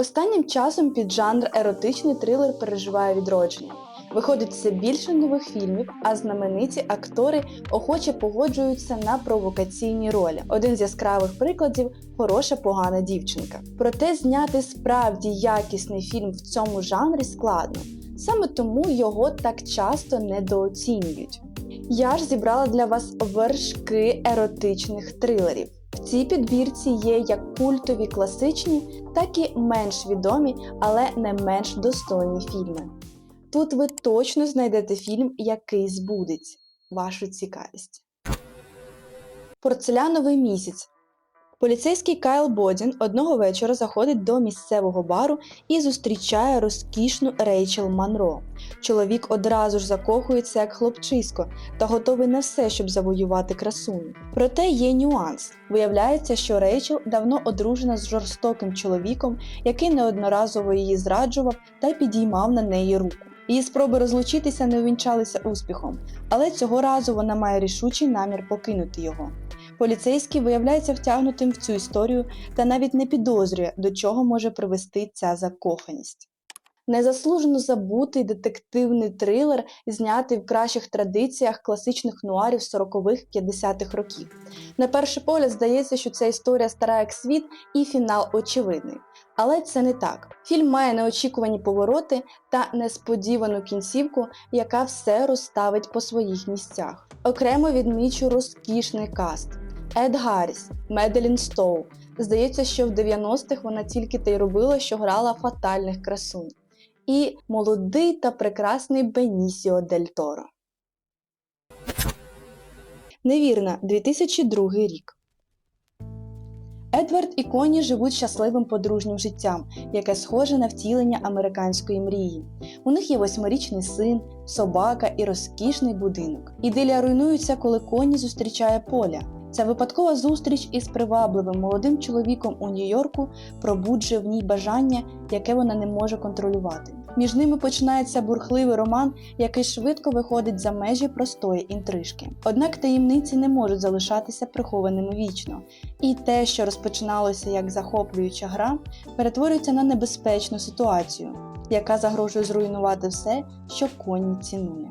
Останнім часом піджанр еротичний трилер переживає відродження. Виходить все більше нових фільмів, а знамениті актори охоче погоджуються на провокаційні ролі. Один з яскравих прикладів хороша погана дівчинка. Проте зняти справді якісний фільм в цьому жанрі складно. Саме тому його так часто недооцінюють. Я ж зібрала для вас вершки еротичних трилерів. В цій підбірці є як культові класичні, так і менш відомі, але не менш достойні фільми. Тут ви точно знайдете фільм, який збудить вашу цікавість. Порцеляновий місяць. Поліцейський Кайл Бодін одного вечора заходить до місцевого бару і зустрічає розкішну Рейчел Манро. Чоловік одразу ж закохується як хлопчисько та готовий на все, щоб завоювати красуню. Проте є нюанс. Виявляється, що Рейчел давно одружена з жорстоким чоловіком, який неодноразово її зраджував та підіймав на неї руку. Її спроби розлучитися не увінчалися успіхом, але цього разу вона має рішучий намір покинути його. Поліцейський виявляється втягнутим в цю історію та навіть не підозрює, до чого може привести ця закоханість. Незаслужено забутий детективний трилер, знятий в кращих традиціях класичних нуарів 40-х 50-х років. На перший погляд здається, що ця історія стара як світ і фінал очевидний. Але це не так. Фільм має неочікувані повороти та несподівану кінцівку, яка все розставить по своїх місцях. Окремо відмічу розкішний каст. Ед Гарріс, Меделін Стоу. Здається, що в 90-х вона тільки те й робила, що грала фатальних красунь. І молодий та прекрасний Бенісіо Дель Торо. Невірна, 2002 рік. Едвард і Коні живуть щасливим подружнім життям, яке схоже на втілення американської мрії. У них є восьмирічний син, собака і розкішний будинок. Ідилія руйнується, коли Коні зустрічає поля. Ця випадкова зустріч із привабливим молодим чоловіком у Нью-Йорку пробуджує в ній бажання, яке вона не може контролювати. Між ними починається бурхливий роман, який швидко виходить за межі простої інтрижки. Однак таємниці не можуть залишатися прихованими вічно, і те, що розпочиналося як захоплююча гра, перетворюється на небезпечну ситуацію, яка загрожує зруйнувати все, що коні цінує.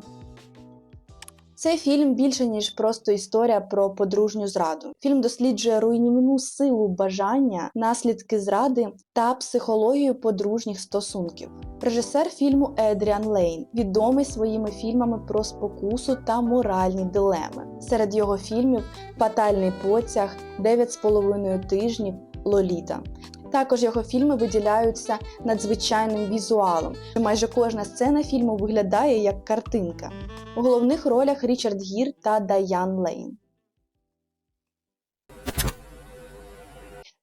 Цей фільм більше ніж просто історія про подружню зраду. Фільм досліджує руйнівну силу бажання, наслідки зради та психологію подружніх стосунків. Режисер фільму Едріан Лейн відомий своїми фільмами про спокусу та моральні дилеми. Серед його фільмів Фатальний потяг, «Дев'ять з половиною тижнів, Лоліта. Також його фільми виділяються надзвичайним візуалом. Майже кожна сцена фільму виглядає як картинка. У головних ролях Річард Гір та Дайан Лейн.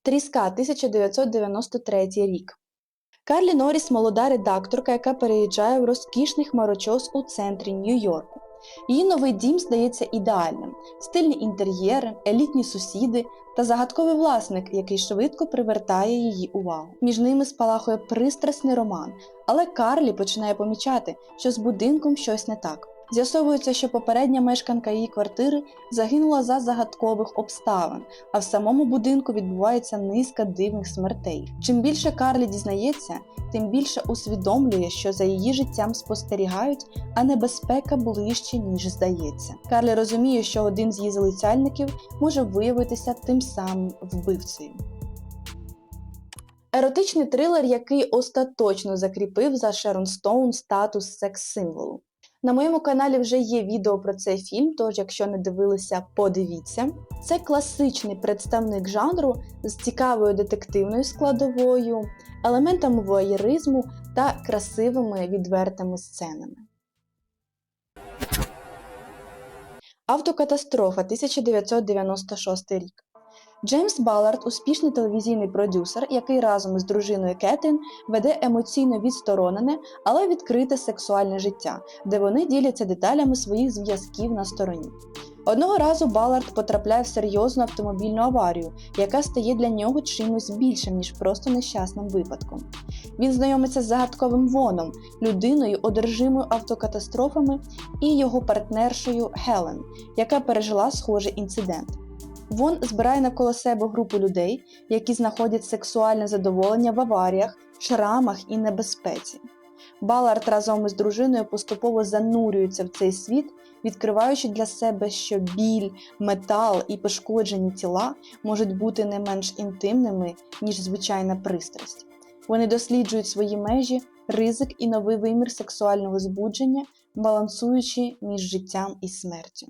Тріска 1993 рік. Карлі Норріс молода редакторка, яка переїжджає в розкішний хмарочос у центрі Нью-Йорку. Її новий дім здається ідеальним: стильні інтер'єри, елітні сусіди та загадковий власник, який швидко привертає її увагу. Між ними спалахує пристрасний роман, але Карлі починає помічати, що з будинком щось не так. З'ясовується, що попередня мешканка її квартири загинула за загадкових обставин, а в самому будинку відбувається низка дивних смертей. Чим більше Карлі дізнається, тим більше усвідомлює, що за її життям спостерігають, а небезпека ближче, ніж здається. Карлі розуміє, що один з її залицяльників може виявитися тим самим вбивцею. Еротичний трилер, який остаточно закріпив за Шерон Стоун статус секс-символу. На моєму каналі вже є відео про цей фільм, тож, якщо не дивилися, подивіться. Це класичний представник жанру з цікавою детективною складовою, елементами воєризму та красивими відвертими сценами. Автокатастрофа 1996 рік. Джеймс Баллард успішний телевізійний продюсер, який разом із дружиною Кетрін веде емоційно відсторонене, але відкрите сексуальне життя, де вони діляться деталями своїх зв'язків на стороні. Одного разу Баллард потрапляє в серйозну автомобільну аварію, яка стає для нього чимось більшим, ніж просто нещасним випадком. Він знайомиться з загадковим воном, людиною, одержимою автокатастрофами, і його партнершою Хелен, яка пережила схожий інцидент. Вон збирає навколо себе групу людей, які знаходять сексуальне задоволення в аваріях, шрамах і небезпеці. Балард разом із дружиною поступово занурюються в цей світ, відкриваючи для себе, що біль, метал і пошкоджені тіла можуть бути не менш інтимними, ніж звичайна пристрасть. Вони досліджують свої межі, ризик і новий вимір сексуального збудження, балансуючи між життям і смертю.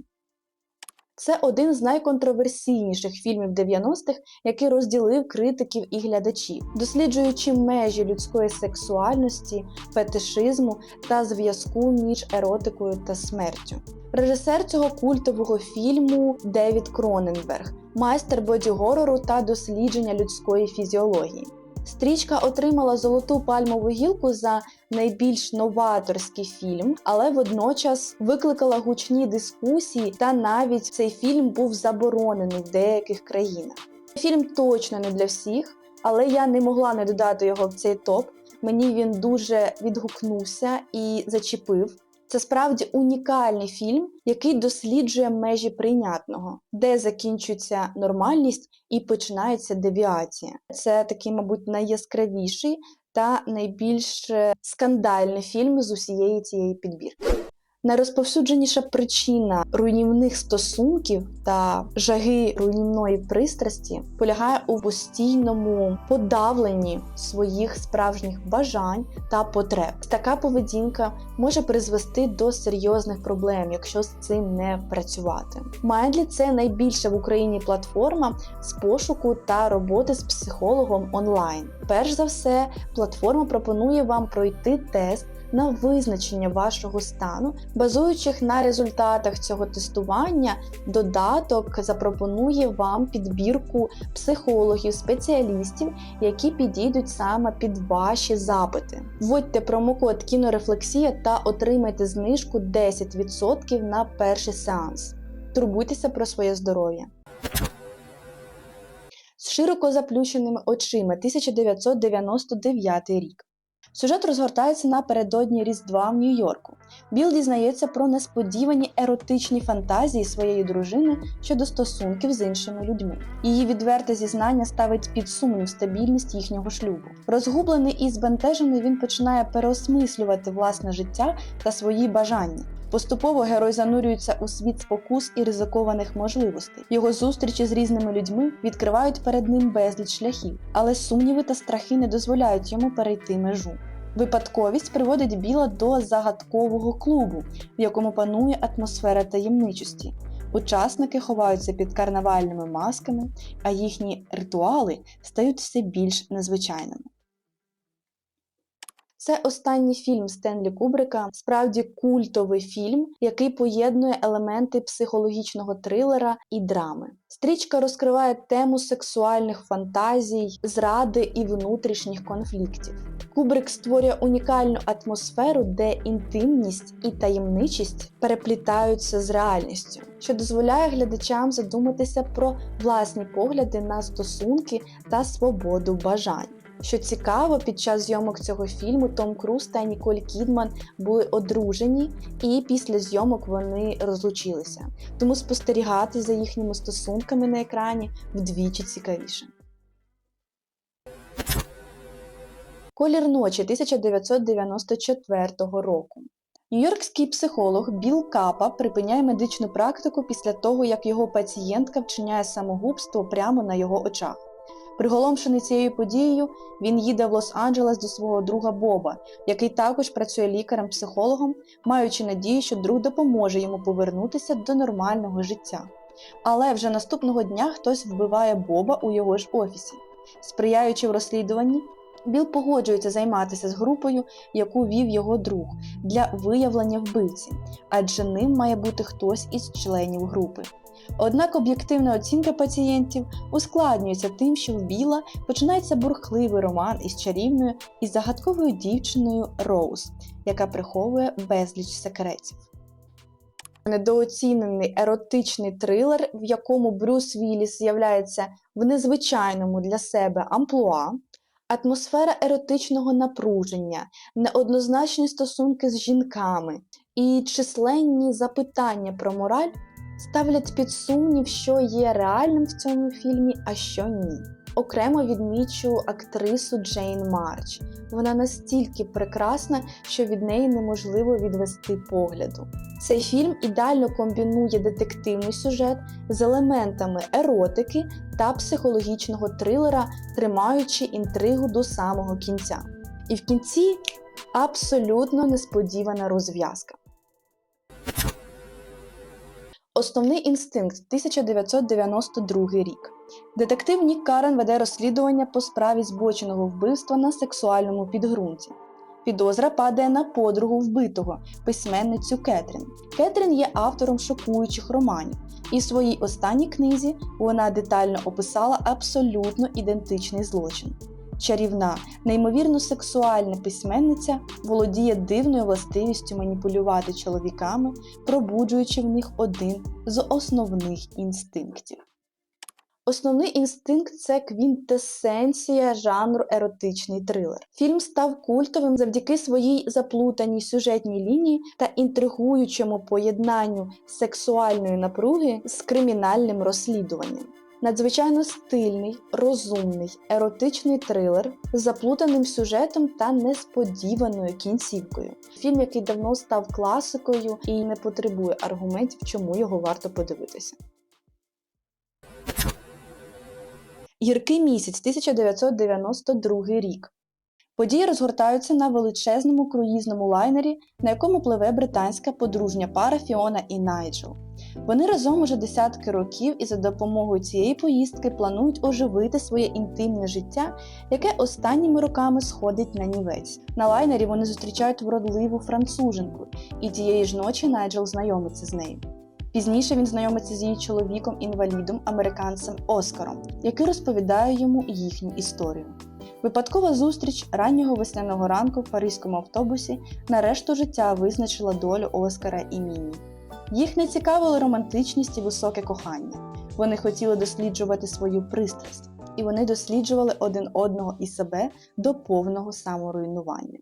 Це один з найконтроверсійніших фільмів 90-х, який розділив критиків і глядачів, досліджуючи межі людської сексуальності, фетишизму та зв'язку між еротикою та смертю. Режисер цього культового фільму Девід Кроненберг, майстер боді-горору та дослідження людської фізіології. Стрічка отримала золоту пальмову гілку за найбільш новаторський фільм, але водночас викликала гучні дискусії, та навіть цей фільм був заборонений в деяких країнах. Фільм точно не для всіх, але я не могла не додати його в цей топ. Мені він дуже відгукнувся і зачепив. Це справді унікальний фільм, який досліджує межі прийнятного, де закінчується нормальність і починається девіація. Це такий, мабуть, найяскравіший та найбільш скандальний фільм з усієї цієї підбірки. Найрозповсюдженіша причина руйнівних стосунків та жаги руйнівної пристрасті полягає у постійному подавленні своїх справжніх бажань та потреб. Така поведінка може призвести до серйозних проблем, якщо з цим не працювати. Майдлі це найбільша в Україні платформа з пошуку та роботи з психологом онлайн. Перш за все, платформа пропонує вам пройти тест на визначення вашого стану. Базуючись на результатах цього тестування, додаток запропонує вам підбірку психологів, спеціалістів, які підійдуть саме під ваші запити. Вводьте промокод кінорефлексія та отримайте знижку 10% на перший сеанс. Турбуйтеся про своє здоров'я. З широко заплющеними очима 1999 рік. Сюжет розгортається напередодні Різдва в Нью-Йорку. Біл дізнається про несподівані еротичні фантазії своєї дружини щодо стосунків з іншими людьми. Її відверте зізнання ставить під сумнів стабільність їхнього шлюбу. Розгублений і збентежений він починає переосмислювати власне життя та свої бажання. Поступово герой занурюється у світ спокус і ризикованих можливостей. Його зустрічі з різними людьми відкривають перед ним безліч шляхів, але сумніви та страхи не дозволяють йому перейти межу. Випадковість приводить Біла до загадкового клубу, в якому панує атмосфера таємничості. Учасники ховаються під карнавальними масками, а їхні ритуали стають все більш незвичайними. Це останній фільм Стенлі Кубрика, справді культовий фільм, який поєднує елементи психологічного трилера і драми. Стрічка розкриває тему сексуальних фантазій, зради і внутрішніх конфліктів. Кубрик створює унікальну атмосферу, де інтимність і таємничість переплітаються з реальністю, що дозволяє глядачам задуматися про власні погляди на стосунки та свободу бажань. Що цікаво, під час зйомок цього фільму Том Круз та Ніколь Кідман були одружені, і після зйомок вони розлучилися. Тому спостерігати за їхніми стосунками на екрані вдвічі цікавіше. Колір ночі 1994 року. Нью-Йоркський психолог Біл Капа припиняє медичну практику після того, як його пацієнтка вчиняє самогубство прямо на його очах. Приголомшений цією подією, він їде в Лос-Анджелес до свого друга Боба, який також працює лікарем-психологом, маючи надію, що друг допоможе йому повернутися до нормального життя. Але вже наступного дня хтось вбиває Боба у його ж офісі. Сприяючи в розслідуванні, Біл погоджується займатися з групою, яку вів його друг, для виявлення вбивці, адже ним має бути хтось із членів групи. Однак об'єктивна оцінка пацієнтів ускладнюється тим, що в Біла починається бурхливий роман із чарівною і загадковою дівчиною Роуз, яка приховує безліч секретів. Недооцінений еротичний трилер, в якому Брюс Вілліс з'являється в незвичайному для себе амплуа, атмосфера еротичного напруження, неоднозначні стосунки з жінками і численні запитання про мораль ставлять під сумнів, що є реальним в цьому фільмі, а що ні. Окремо відмічу актрису Джейн Марч. Вона настільки прекрасна, що від неї неможливо відвести погляду. Цей фільм ідеально комбінує детективний сюжет з елементами еротики та психологічного трилера, тримаючи інтригу до самого кінця. І в кінці абсолютно несподівана розв'язка. Основний інстинкт 1992 рік. Детектив Нік Карен веде розслідування по справі збоченого вбивства на сексуальному підґрунті. Підозра падає на подругу вбитого, письменницю Кетрін. Кетрін є автором шокуючих романів, і в своїй останній книзі вона детально описала абсолютно ідентичний злочин. Чарівна, неймовірно сексуальна письменниця володіє дивною властивістю маніпулювати чоловіками, пробуджуючи в них один з основних інстинктів. Основний інстинкт це квінтесенція жанру еротичний трилер. Фільм став культовим завдяки своїй заплутаній сюжетній лінії та інтригуючому поєднанню сексуальної напруги з кримінальним розслідуванням. Надзвичайно стильний, розумний, еротичний трилер з заплутаним сюжетом та несподіваною кінцівкою. Фільм, який давно став класикою і не потребує аргументів, чому його варто подивитися. Гіркий місяць 1992 рік. Події розгортаються на величезному круїзному лайнері, на якому пливе британська подружня пара Фіона і Найджел. Вони разом уже десятки років і за допомогою цієї поїздки планують оживити своє інтимне життя, яке останніми роками сходить на нівець. На лайнері вони зустрічають вродливу француженку, і тієї ж ночі Найджел знайомиться з нею. Пізніше він знайомиться з її чоловіком-інвалідом, американцем Оскаром, який розповідає йому їхню історію. Випадкова зустріч раннього весняного ранку в паризькому автобусі на решту життя визначила долю Оскара і Міні. Їх не цікавили романтичність і високе кохання. Вони хотіли досліджувати свою пристрасть, і вони досліджували один одного і себе до повного саморуйнування.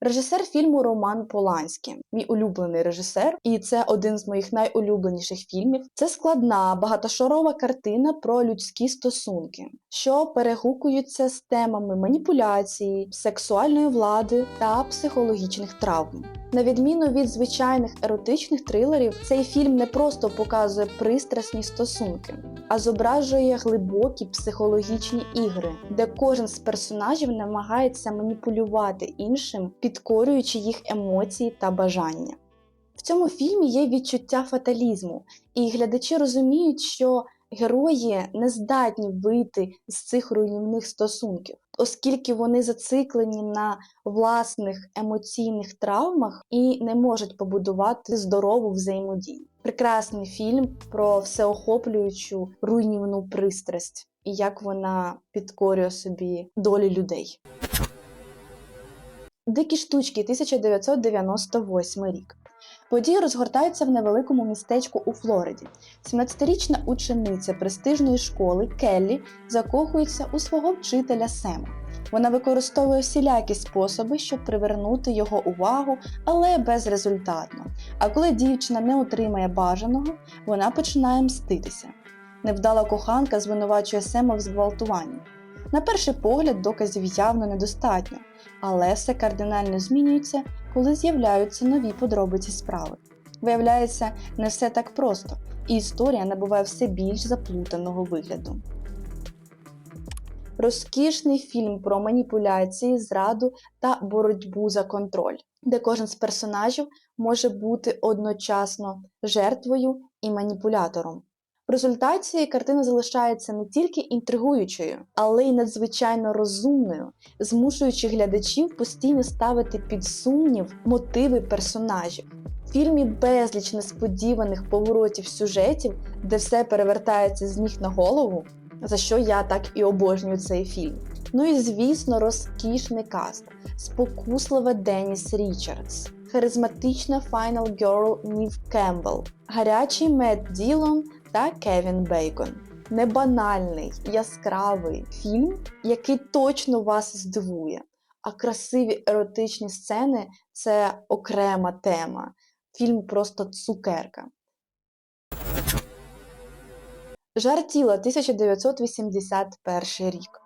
Режисер фільму Роман Поланський, мій улюблений режисер, і це один з моїх найулюбленіших фільмів. Це складна, багатошарова картина про людські стосунки, що перегукуються з темами маніпуляції, сексуальної влади та психологічних травм. На відміну від звичайних еротичних трилерів, цей фільм не просто показує пристрасні стосунки, а зображує глибокі психологічні ігри, де кожен з персонажів намагається маніпулювати іншим, підкорюючи їх емоції та бажання. В цьому фільмі є відчуття фаталізму, і глядачі розуміють, що герої не здатні вийти з цих руйнівних стосунків, оскільки вони зациклені на власних емоційних травмах і не можуть побудувати здорову взаємодію. Прекрасний фільм про всеохоплюючу руйнівну пристрасть і як вона підкорює собі долі людей. Дикі штучки 1998 рік. Події розгортаються в невеликому містечку у Флориді. 17-річна учениця престижної школи Келлі закохується у свого вчителя Сема. Вона використовує всілякі способи, щоб привернути його увагу, але безрезультатно. А коли дівчина не отримає бажаного, вона починає мститися. Невдала коханка звинувачує Сема в зґвалтуванні. На перший погляд, доказів явно недостатньо, але все кардинально змінюється, коли з'являються нові подробиці справи. Виявляється, не все так просто, і історія набуває все більш заплутаного вигляду. Розкішний фільм про маніпуляції, зраду та боротьбу за контроль, де кожен з персонажів може бути одночасно жертвою і маніпулятором. В результаті картина залишається не тільки інтригуючою, але й надзвичайно розумною, змушуючи глядачів постійно ставити під сумнів мотиви персонажів. В фільмі безліч несподіваних поворотів сюжетів, де все перевертається з ніг на голову, за що я так і обожнюю цей фільм. Ну і звісно, розкішний каст, спокуслива Деніс Річардс, харизматична Final Girl Нів Кембл, гарячий Мед Ділон та Кевін Бейкон. Небанальний, яскравий фільм, який точно вас здивує. А красиві еротичні сцени це окрема тема. Фільм просто цукерка. Жар тіла 1981 рік.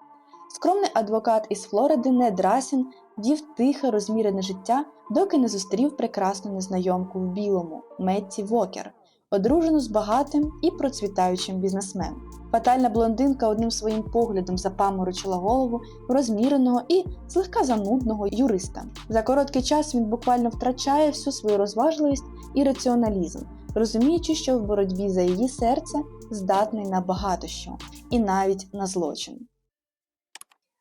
Скромний адвокат із Флориди Нед Расін вів тихе, розмірене життя, доки не зустрів прекрасну незнайомку в білому Метті Вокер, одружену з багатим і процвітаючим бізнесменом. Фатальна блондинка одним своїм поглядом запаморочила голову розміреного і злегка занудного юриста. За короткий час він буквально втрачає всю свою розважливість і раціоналізм, розуміючи, що в боротьбі за її серце здатний на багато що, і навіть на злочин.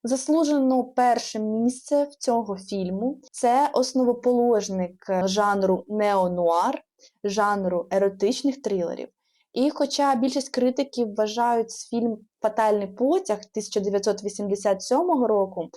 Заслужено перше місце в цього фільму це основоположник жанру неонуар, жанру еротичних трилерів. І хоча більшість критиків вважають фільм Фатальний потяг 1987 року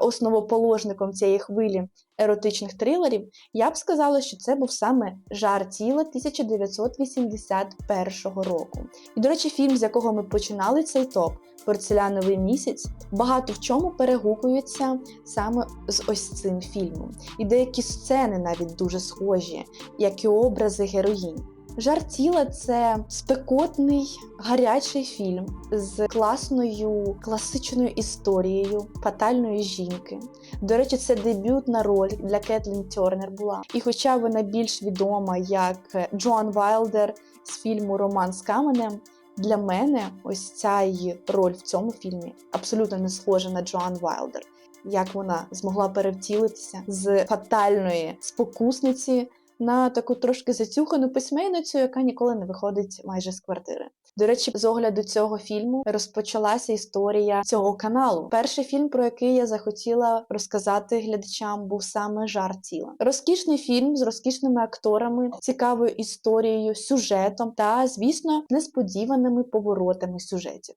основоположником цієї хвилі еротичних трилерів, я б сказала, що це був саме жар тіла 1981 року. І, до речі, фільм, з якого ми починали цей топ, Порцеляновий місяць, багато в чому перегукується саме з ось цим фільмом. І деякі сцени навіть дуже схожі, як і образи героїнь. Жар тіла це спекотний гарячий фільм з класною класичною історією фатальної жінки. До речі, це дебютна роль для Кетлін Тернер була. І хоча вона більш відома як Джоан Вайлдер з фільму Роман з каменем. Для мене ось ця її роль в цьому фільмі абсолютно не схожа на Джоан Вайлдер. Як вона змогла перевтілитися з фатальної спокусниці на таку трошки затюхану письменницю, яка ніколи не виходить майже з квартири. До речі, з огляду цього фільму розпочалася історія цього каналу. Перший фільм, про який я захотіла розказати глядачам, був саме жар тіла. Розкішний фільм з розкішними акторами, цікавою історією, сюжетом та, звісно, несподіваними поворотами сюжетів.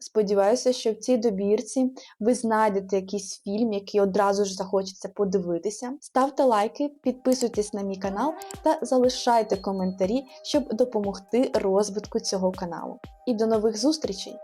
Сподіваюся, що в цій добірці ви знайдете якийсь фільм, який одразу ж захочеться подивитися. Ставте лайки, підписуйтесь на мій канал та залишайте коментарі, щоб допомогти розвитку цього каналу. І до нових зустрічей!